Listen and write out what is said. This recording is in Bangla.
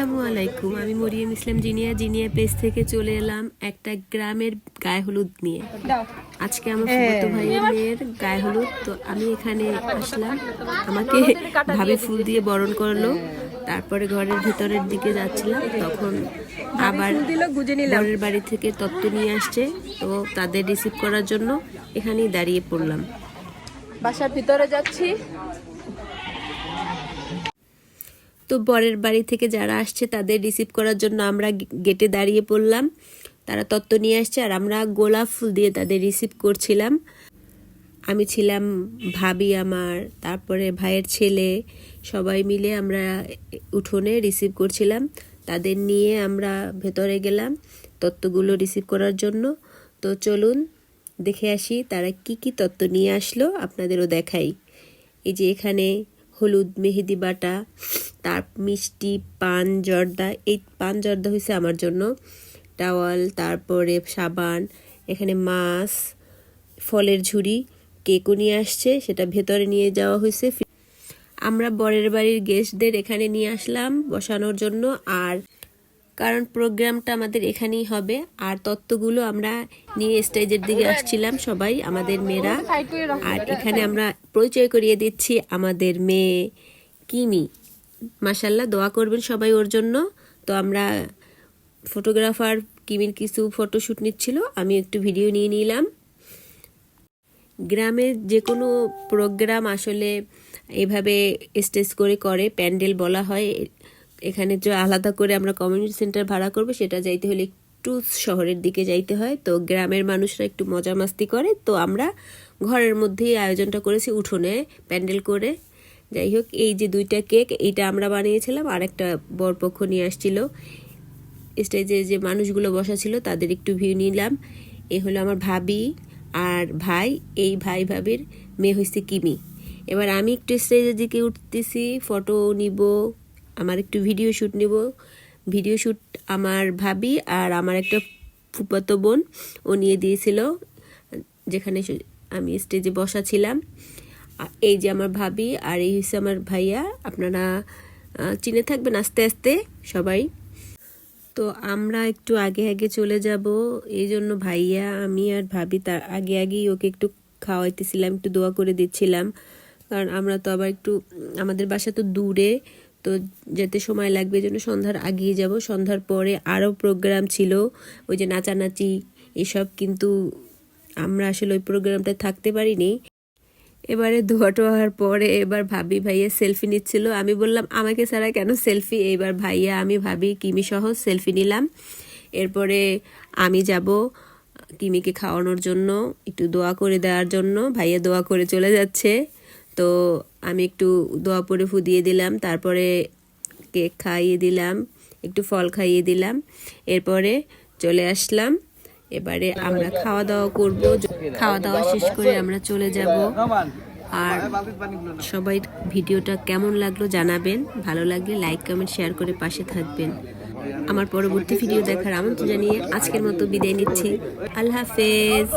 আসসালামু আলাইকুম। আমি মরিয়ম ইসলাম জিনিয়া। জিনিয়া পেজ থেকে চলে এলাম একটা গ্রামের গায়ে হলুদ নিয়ে। আজকে আমার ফুফাতো ভাইয়ের মেয়ের গায়ে হলুদ। তো আমি এখানে আসলাম। আমাকে ভাবে ফুল দিয়ে বরণ করল। তারপরে ঘরের ভিতরের দিকে যাচ্ছিলাম। তখন আবার বরের বাড়ি থেকে তত্ত্ব নিয়ে আসছে। তো তাদের রিসিভ করার জন্য এখানেই দাঁড়িয়ে পড়লাম। বাসার ভিতরে যাচ্ছি। তো বরের বাড়ি থেকে যারা আসছে তাদের রিসিভ করার জন্য আমরা গেটে দাঁড়িয়ে পড়লাম। তারা তত্ত্ব নিয়ে আসছে আর আমরা গোলাপ ফুল দিয়ে তাদের রিসিভ করছিলাম। আমি ছিলাম ভাবি আমার, তারপরে ভাইয়ের ছেলে, সবাই মিলে আমরা উঠোনে রিসিভ করছিলাম। তাদের নিয়ে আমরা ভেতরে গেলাম তত্ত্বগুলো রিসিভ করার জন্য। তো চলুন দেখে আসি তারা কি কি তত্ত্ব নিয়ে আসলো, আপনাদেরও দেখাই। এই যে এখানে হলুদ, মেহেদি বাটা তার মিষ্টি পান জর্দা, এই পান জর্দা হয়েছে আমার জন্য। টাওয়াল, তারপরে সাবান, এখানে মাছ, ফলের ঝুড়ি, কেকও নিয়ে আসছে, সেটা ভেতরে নিয়ে যাওয়া হয়েছে আমরা বরের বাড়ির গেস্টদের এখানে নিয়ে আসলাম বসানোর জন্য, আর কারণ প্রোগ্রামটা আমাদের এখানেই হবে, আর তত্ত্বগুলো আমরা নিয়ে স্টেজের দিকে আসছিলাম সবাই, আমাদের মেয়েরা। আর এখানে আমরা পরিচয় করিয়ে দিচ্ছি আমাদের মেয়ে কিমি। মাসাল্লাহ দোয়া করবেন সবাই ওর জন্য। তো আমরা ফটোগ্রাফার কিমির কিছু ফটোশ্যুট নিচ্ছিল, আমি একটু ভিডিও নিয়ে নিলাম। গ্রামের যে কোনো প্রোগ্রাম আসলে এভাবে স্টেজ করে করে, প্যান্ডেল বলা হয়, এখানে যে আলাদা করে আমরা কমিউনিটি সেন্টার ভাড়া করব, সেটা যাইতে হলে একটু শহরের দিকে যাইতে হয়। তো গ্রামের মানুষরা একটু মজা মাস্তি করে, তো আমরা ঘরের মধ্যেই আয়োজনটা করেছি উঠোনে প্যান্ডেল করে। যাই হোক এই যে দুইটা কেক, এইটা আমরা বানিয়েছিলাম। আর একটা বরপক্ষ নিয়ে আসছিল। স্টেজে যে মানুষগুলো বসা ছিল, তাদের একটু ভিউ নিলাম। এ হলো আমার ভাবি আর ভাই, এই ভাই ভাবির মেয়ে হয়েছে কিমি। এবার আমি একটু স্টেজের দিকে উঠতেছি, ফটো নিব, আমার একটু ভিডিও শ্যুট নিব। ভিডিও শ্যুট আমার ভাবি আর আমার একটা ফুপাতো বোন, ও নিয়ে দিয়েছিল, যেখানে আমি স্টেজে বসা ছিলাম। এই যে আমার ভাবি আর এই হচ্ছে আমার ভাইয়া, আপনারা চিনে থাকবেন আস্তে আস্তে সবাই। তো আমরা একটু আগে আগে চলে যাব, এই জন্য ভাইয়া, আমি আর ভাবি তার আগে আগেই ওকে একটু খাওয়াইতেছিলাম, একটু দোয়া করে দিচ্ছিলাম। কারণ আমরা তো আবার একটু, আমাদের বাসা তো দূরে, তো যেতে সময় লাগবে জন্য সন্ধ্যার আগিয়ে যাব। সন্ধ্যার পরে আরও প্রোগ্রাম ছিল, ওই যে নাচানাচি, এসব কিন্তু আমরা আসলে ওই প্রোগ্রামটায় থাকতে পারিনি। এবারে ধোয়া টোয়ার পরে এবার ভাবি ভাইয়া সেলফি নিচ্ছিল। আমি বললাম, আমাকে ছাড়া কেন সেলফি এইবার ভাইয়া, আমি ভাবি কিমি সহ সেলফি নিলাম। এরপরে আমি যাব কিমিকে খাওয়ানোর জন্য, একটু দোয়া করে দেওয়ার জন্য। ভাইয়া দোয়া করে চলে যাচ্ছে। তো আমি একটু দোয়া পরে ফুদিয়ে দিলাম। তারপরে কেক খাইয়ে দিলাম, একটু ফল খাইয়ে দিলাম। এরপরে চলে আসলাম। এবারে আমরা খাওয়া দাওয়া করব। খাওয়া দাওয়া শেষ করে আমরা চলে যাব। আর সবাই ভিডিওটা কেমন লাগল জানাবেন। ভালো লাগলে লাইক কমেন্ট শেয়ার করে পাশে থাকবেন। আমার পরবর্তী ভিডিও দেখার আমন্ত্রণ জানিয়ে আজকের মতো বিদায় নিচ্ছি। আল্লাহ হাফেজ।